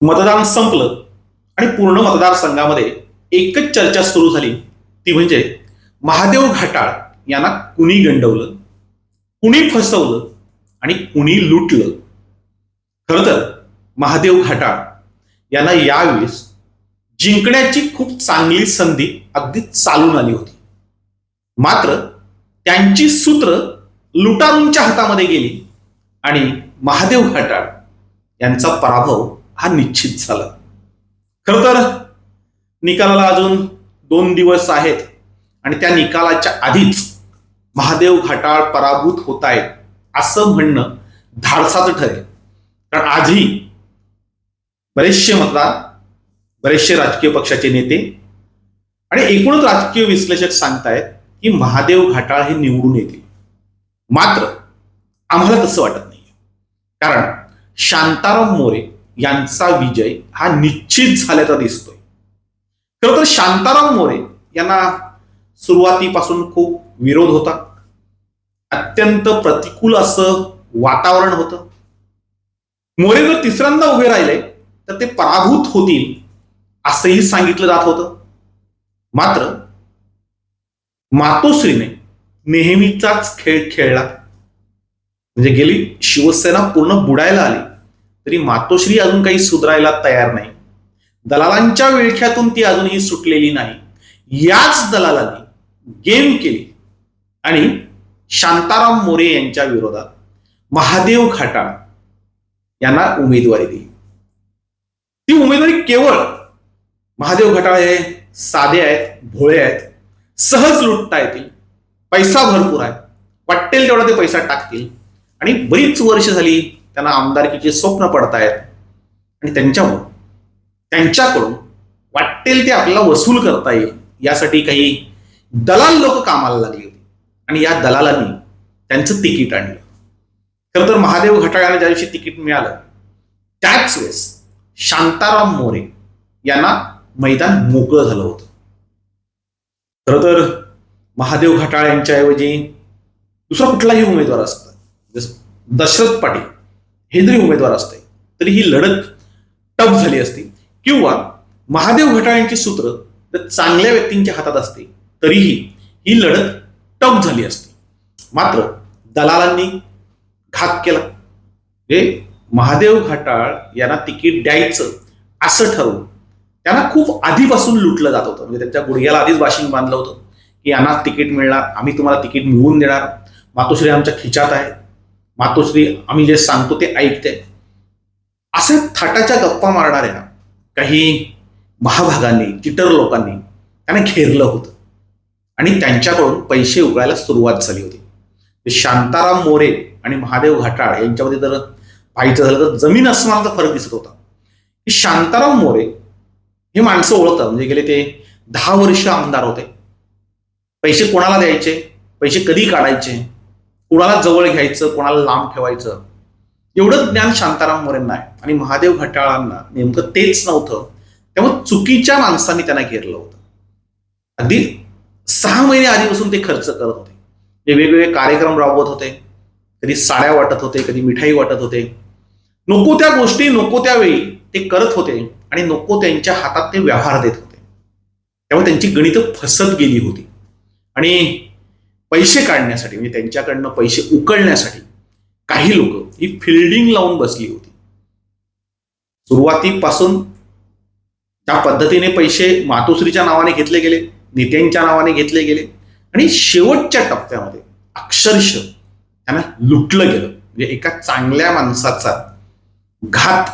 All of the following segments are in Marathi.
मतदान संपलं आणि पूर्ण मतदारसंघामध्ये एकच चर्चा सुरू झाली. ती म्हणजे महादेव घाटाळ यांना कुणी गंडवलं कुणी फसवलं आणि कुणी लुटलं. खरं तर महादेव घाटाळ यांना यावेळेस जिंकण्याची खूप चांगली संधी अगदी चालून आली होती. मात्र त्यांची सूत्र लुटारूंच्या हातामध्ये गेली आणि महादेव घाटाळ यांचा पराभव हा निश्चित झाला. खर तर निकालाला अजून दोन दिवस आहेत आणि त्या निकालाच्या आधीच महादेव घाटाळ पराभूत होत आहेत असं म्हणणं धाडसाचं ठरेल. कारण आजही बरेचसे मतदार बरेचसे राजकीय पक्षाचे नेते आणि एकूणच राजकीय विश्लेषक सांगतायत की महादेव घाटाळ हे निवडून येतील. मात्र आम्हाला तसं वाटत नाही कारण शांताराम मोरे यांचा विजय हा निश्चित झाल्याचा दिसतोय. खरं तर शांताराम मोरे यांना सुरुवातीपासून खूप विरोध होता. अत्यंत प्रतिकूल असं वातावरण होतं. मोरे जर तिसऱ्यांदा उभे राहिले तर ते पराभूत होतील असंही सांगितलं जात होतं. मात्र मातोश्रीने नेहमीचाच खेळ खेळला. म्हणजे गेली शिवसेना पूर्ण बुडायला आली. तरी मातोश्री अजून काही सुधारायला तयार नाही. दलालांच्या विळख्यातून ती अजूनही सुटलेली नाही. याच दलालांनी गेम केली आणि शांताराम मोरे यांच्या विरोधात महादेव खाटाळ यांना उमेदवारी दिली. ती उमेदवारी केवळ महादेव घटाळ हे साधे आहेत भोळे आहेत सहज लुटता येतील पैसा भरपूर आहे वाटेल तेवढा ते पैसा टाकतील आणि बरीच वर्ष झाली त्यांना आमदारकीचे स्वप्न पडतायत. आणि त्यांच्यामुळं त्यांच्याकडून वाटेल ते आपल्याला वसूल करता येईल. यासाठी काही दलाल लोक कामाला लागली होती. आणि या दलालांनी त्यांचं तिकीट आणलं. खरं तर महादेव घटाळ्याला ज्या दिवशी तिकीट मिळालं त्याच वेळेस शांताराम मोरे यांना मैदान मोकळं झालं होतं. खरं तर महादेव घटाळ यांच्याऐवजी दुसरा कुठलाही उमेदवार असतात जसं दशरथ पाटील हे जरी उमेदवार असते तरी ही लढत टफ झाली असती. किंवा महादेव घटाळ्यांची सूत्र जर चांगल्या व्यक्तींच्या हातात असते तरीही ही लढत टफ झाली असती. मात्र दलालांनी घात केला. हे महादेव घाटाळ यांना तिकीट द्यायचं असं ठरवून त्यांना खूप आधीपासून लुटलं जात होतं. म्हणजे त्यांच्या गुडघ्याला आधीच वाशिंग बांधलं होतं की यांना तिकीट मिळणार आम्ही तुम्हाला तिकीट मिळवून देणार. मातोश्री आमच्या खिचात आहे मातोश्री आम्ही जे सांगतो ते ऐकते. असे थाटाच्या गप्पा मारणाऱ्या काही महाभागांनी चिटर लोकांनी त्यांना घेरलं होतं. आणि त्यांच्याकडून पैसे उकळायला सुरुवात झाली होती. शांताराम मोरे आणि महादेव घाटाळ यांच्यामध्ये जर पाहायचं झालं तर जमीन अस्मानाचा फरक दिसत होता. की शांताराम मोरे हे माणसं ओळखतात. म्हणजे गेले ते दहा वर्ष आमदार होते. पैसे कोणाला द्यायचे? पैसे कधी काढायचे? कोणाला जवळ घ्यायचं कोणाला लांब ठेवायचं एवढं ज्ञान शांताराम मोरेंना आहे. आणि महादेव घटाळांना नेमकं तेच नव्हतं. त्यामुळे चुकीच्या माणसांनी त्यांना घेरलं होतं. अगदी सहा महिने आधीपासून ते खर्च करत होते. ते वेगवेगळे कार्यक्रम राबवत होते. कधी साड्या वाटत होते कधी मिठाई वाटत होते. नको त्या गोष्टी नको त्यावेळी ते करत होते आणि नको त्यांच्या हातात ते व्यवहार देत होते. त्यामुळे त्यांची गणितं फसत गेली होती. आणि पैसे काढण्यासाठी म्हणजे त्यांच्याकडनं पैसे उकळण्यासाठी काही लोक ही फिल्डिंग लावून बसली होती. सुरुवातीपासून त्या पद्धतीने पैसे मातोश्रीच्या नावाने घेतले गेले नेत्यांच्या नावाने घेतले गेले आणि शेवटच्या टप्प्यामध्ये अक्षरश त्यांना लुटलं गेलं. म्हणजे एका चांगल्या माणसाचा घात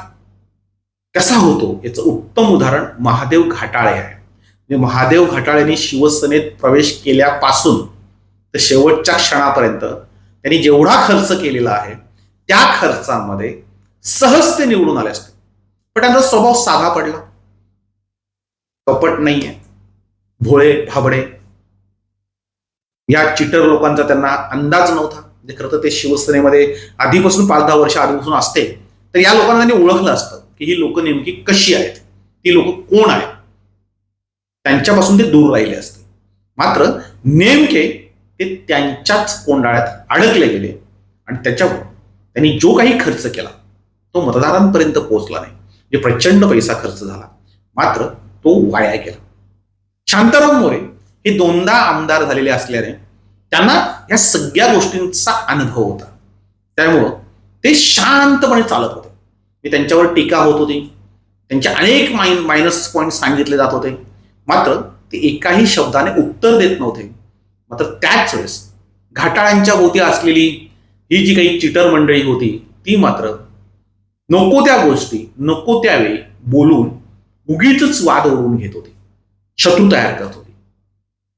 कसा होतो याचं उत्तम उदाहरण महादेव घाटाळे आहे. म्हणजे महादेव घाटाळेने शिवसेनेत प्रवेश केल्यापासून तर शेवटच्या क्षणापर्यंत त्यांनी जेवढा खर्च केलेला आहे त्या खर्चामध्ये सहज ते निवडून आले असते. पण त्यांचा स्वभाव साधा पडला. कपट नाहीये. भोळे भाबडे. या चिटर लोकांचा त्यांना अंदाज नव्हता. म्हणजे खरं तर ते शिवसेनेमध्ये आधीपासून पाच दहा वर्ष आधीपासून असते. तर या लोकांना त्यांनी ओळखलं असतं की ही लोक नेमकी कशी आहेत. ती लोक कोण आहेत. त्यांच्यापासून ते दूर राहिले असते. मात्र नेमके ते त्यांच्याच कोंडाळ्यात अडकले गेले. आणि त्याच्यावर त्यांनी जो काही खर्च केला तो मतदारांपर्यंत पोहोचला नाही. जे प्रचंड पैसा खर्च झाला. मात्र तो वाया गेला. शांताराम मोरे हे दोनदा आमदार झालेले असल्याने त्यांना या सगळ्या गोष्टींचा अनुभव होता. त्यामुळं ते शांतपणे चालत होते. मी त्यांच्यावर टीका होत होती. त्यांचे अनेक माइन मायनस पॉईंट सांगितले जात होते. मात्र ते एकाही शब्दाने उत्तर देत नव्हते. मात्र त्याच वेळेस घाटाळांच्या भोवती असलेली ही जी काही चिटर मंडळी होती ती मात्र नको त्या गोष्टी नको त्यावेळी बोलून उगीच वाद ओढून घेत होती. शत्रू तयार करत होती.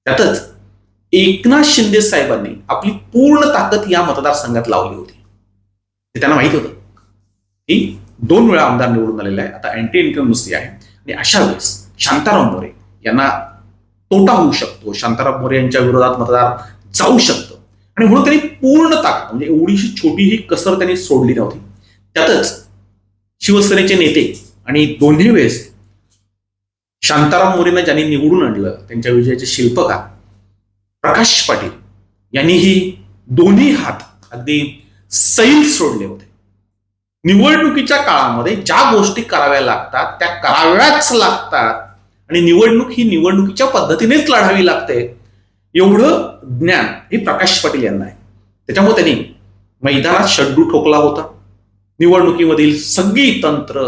त्यातच एकनाथ शिंदे साहेबांनी आपली पूर्ण ताकद या मतदारसंघात लावली होती. ते त्यांना माहीत होतं की दोन वेळा आमदार निवडून आलेला आहे आता अँटी इन्कम नुसती आहे. आणि अशा वेळेस शांताराम मोरे यांना तोटा होऊ शकतो. शांताराम मोरे यांच्या विरोधात मतदार जाऊ शकतं. आणि म्हणून त्यांनी पूर्ण ताकद म्हणजे एवढीशी छोटीही कसर त्यांनी सोडली नव्हती. त्यातच शिवसेनेचे नेते आणि दोन्ही वेळेस शांताराम मोरेंना ज्यांनी निवडून आणलं त्यांच्या विजयाचे शिल्पकार प्रकाश पाटील यांनीही दोन्ही हात अगदी सैल सोडले होते. निवडणुकीच्या काळामध्ये ज्या गोष्टी कराव्या लागतात त्या कराव्याच लागतात. आणि निवडणूक ही निवडणुकीच्या पद्धतीनेच लढावी लागते. एवढं ज्ञान हे प्रकाश पाटील यांना आहे. त्याच्यामुळे त्यांनी मैदानात शड्डू ठोकला होता. निवडणुकीमधील सगळी तंत्र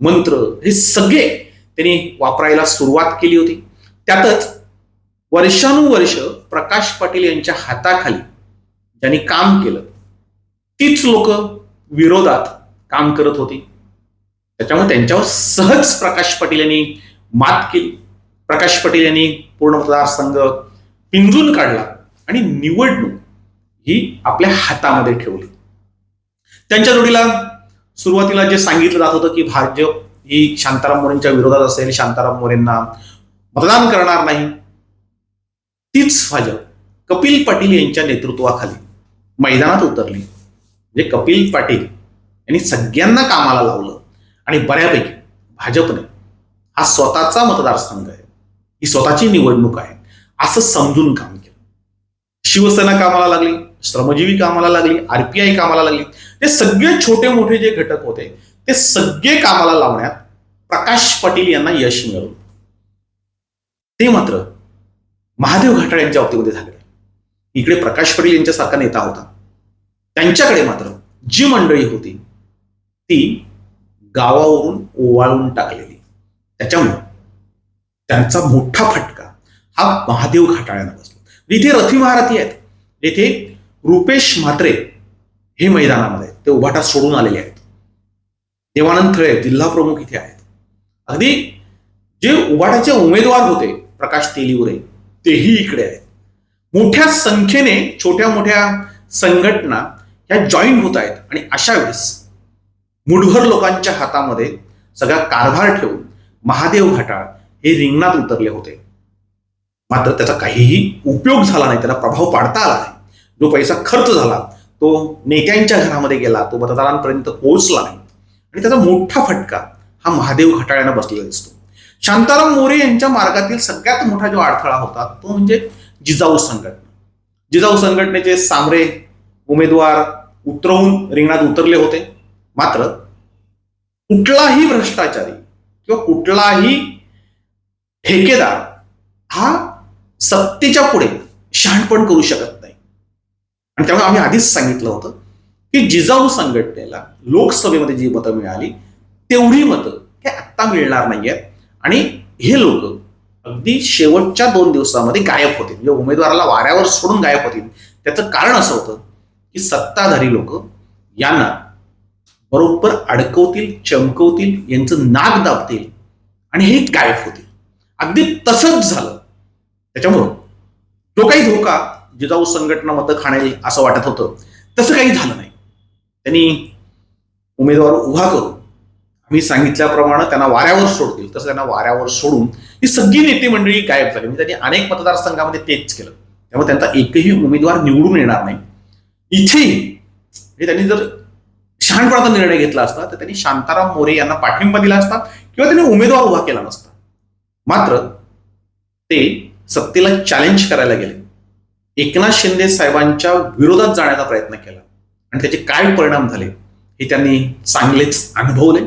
मंत्र हे सगळे त्यांनी वापरायला सुरुवात केली होती. त्यातच वर्षानुवर्ष प्रकाश पाटील यांच्या हाताखाली ज्यांनी काम केलं तीच लोक विरोधात काम करत होती. त्याच्यामुळे त्यांच्यावर सहज प्रकाश पाटील यांनी मात केली. प्रकाश पाटील यांनी पूर्ण मतदारसंघ पिंजून काढला आणि निवडणूक ही आपल्या हातामध्ये ठेवली. त्यांच्या जोडीला सुरुवातीला जे सांगितलं जात होतं की भाजप ही शांताराम मोरेंच्या विरोधात असेल शांताराम मोरेंना मतदान करणार नाही तीच भाजप कपिल पाटील यांच्या नेतृत्वाखाली मैदानात उतरली. म्हणजे कपिल पाटील यांनी सगळ्यांना कामाला लावलं आणि बऱ्यापैकी भाजपने हा स्वतःचा मतदारसंघ आहे. ही स्वतःची निवडणूक आहे. असं समजून काम केलं. शिवसेना कामाला लागली श्रमजीवी कामाला लागली आरपीआय कामाला लागली. ते सगळे छोटे मोठे जे घटक होते ते सगळे कामाला लावण्यात प्रकाश पाटील यांना यश मिळवलं ते मात्र महादेव घाटाळ यांच्या बाबतीमध्ये झाले इकडे प्रकाश पाटील यांच्यासारखा नेता होता. त्यांच्याकडे मात्र जी मंडळी होती ती गावावरून ओवाळून टाकलेली. त्याच्यामुळे त्यांचा मोठा फटका हा महादेव घाटाळ्यांना बसला. इथे रथी महारथी आहेत येथे रुपेश म्हात्रे हे मैदानामध्ये ते उभाटा सोडून आलेले आहेत. देवानंद थळे जिल्हा प्रमुख इथे आहेत. अगदी जे उभाटाचे उमेदवार होते प्रकाश तेलीवरे तेही इकडे आहेत. मोठ्या संख्येने छोट्या मोठ्या संघटना ह्या जॉईन होत आहेत. आणि अशा वेळेस मुठभर लोकांच्या हातामध्ये सगळा कारभार ठेवून महादेव घाटाळ हे रिंगणात उतरले होते. मात्र त्याचा काहीही उपयोग झाला नाही त्याला प्रभाव पाडता आला नाही. जो पैसा खर्च झाला तो नेत्यांच्या घरामध्ये गेला तो मतदारांपर्यंत पोहोचला नाही. आणि त्याचा मोठा फटका हा महादेव घाटाळ्यानं बसलेला दिसतो. शांताराम मोरे यांच्या मार्गातील सगळ्यात मोठा जो अडथळा होता तो म्हणजे जिजाऊ संघटना. जिजाऊ संघटनेचे सामरे उमेदवार उतरवून रिंगणात उतरले होते. मात्र कुठलाही भ्रष्टाचारी किंवा कुठलाही ठेकेदार हा सत्तेच्या पुढे शहाणपण करू शकत नाही. आणि त्यामुळे आम्ही आधीच सांगितलं होतं की जिजाऊ संघटनेला लोकसभेमध्ये जी मतं मिळाली तेवढी मतं हे आत्ता मिळणार नाही आहेत आणि हे लोक अगदी शेवटच्या दोन दिवसामध्ये गायब होतील. म्हणजे उमेदवाराला वाऱ्यावर सोडून गायब होतील. त्याचं कारण असं होतं की सत्ताधारी लोक यांना बरोबर अडकवतील चमकवतील यांचं नाक दाबतील आणि हे गायब होतील. अगदी तसंच झालं. त्याच्यामुळं तो काही धोका जिजाऊ संघटना मतं खाणेल असं वाटत होतं. तसं काही झालं नाही. त्यांनी उमेदवार उभा करून आम्ही सांगितल्याप्रमाणे त्यांना वाऱ्यावर सोडतील. तसं त्यांना वाऱ्यावर सोडून ही सगळी नेते मंडळी गायब झाली. म्हणजे त्यांनी अनेक मतदारसंघामध्ये तेच केलं. त्यामुळे त्यांचा एकही उमेदवार निवडून येणार नाही. इथेही म्हणजे त्यांनी जर शहाणपणाचा निर्णय घेतला असता तर त्यांनी शांताराम मोरे यांना पाठिंबा दिला असता किंवा त्यांनी उमेदवार उभा केला नसता. मात्र ते सत्तेला चॅलेंज करायला गेले. एकनाथ शिंदे साहेबांच्या विरोधात जाण्याचा प्रयत्न केला. आणि त्याचे काय परिणाम झाले हे त्यांनी चांगलेच अनुभवले.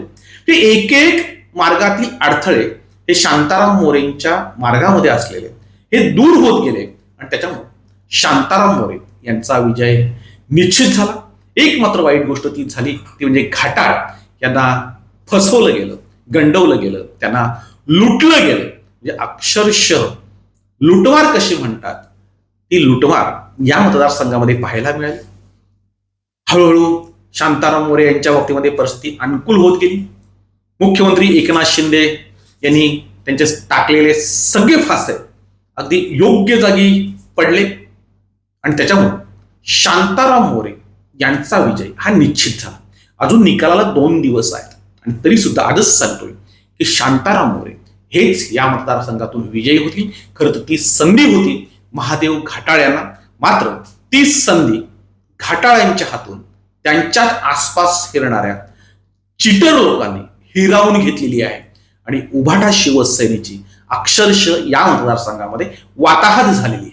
ते एक एक मार्गातील अडथळे हे शांताराम मोरेंच्या मार्गामध्ये असलेले हे दूर होत गेले. आणि त्याच्यामुळे शांताराम मोरे यांचा विजय निश्चित झाला. एक मात्र वाईट गोष्ट ती झाली ती म्हणजे घाटाळ. यांना फसवलं गेलं गंडवलं गेलं त्यांना लुटलं गेलं. म्हणजे अक्षरशः लुटवार कशी म्हणतात? ती लुटवार या मतदारसंघामध्ये पाहायला मिळाली. हळूहळू शांताराम मोरे यांच्या बाबतीमध्ये परिस्थिती अनुकूल होत गेली. मुख्यमंत्री एकनाथ शिंदे यांनी त्यांचे टाकलेले सगळे फासे अगदी योग्य जागी पडले. आणि त्याच्यामुळे शांताराम मोरे यांचा विजय हा निश्चित झाला. अजून निकालाला दोन दिवस आहेत. आणि तरी सुद्धा आजच सांगतोय की शांताराम मोरे हेच या मतदारसंघातून विजयी होतील. खरं तर ती संधी होती महादेव घाटाळ यांना. मात्र ती संधी घाटाळ यांच्या हातून त्यांच्याच आसपास फिरणाऱ्या चिटर लोकांनी हिरावून घेतलेली आहे. आणि उभाटा शिवसेनेची अक्षरशः या मतदारसंघामध्ये वाताहत झालेली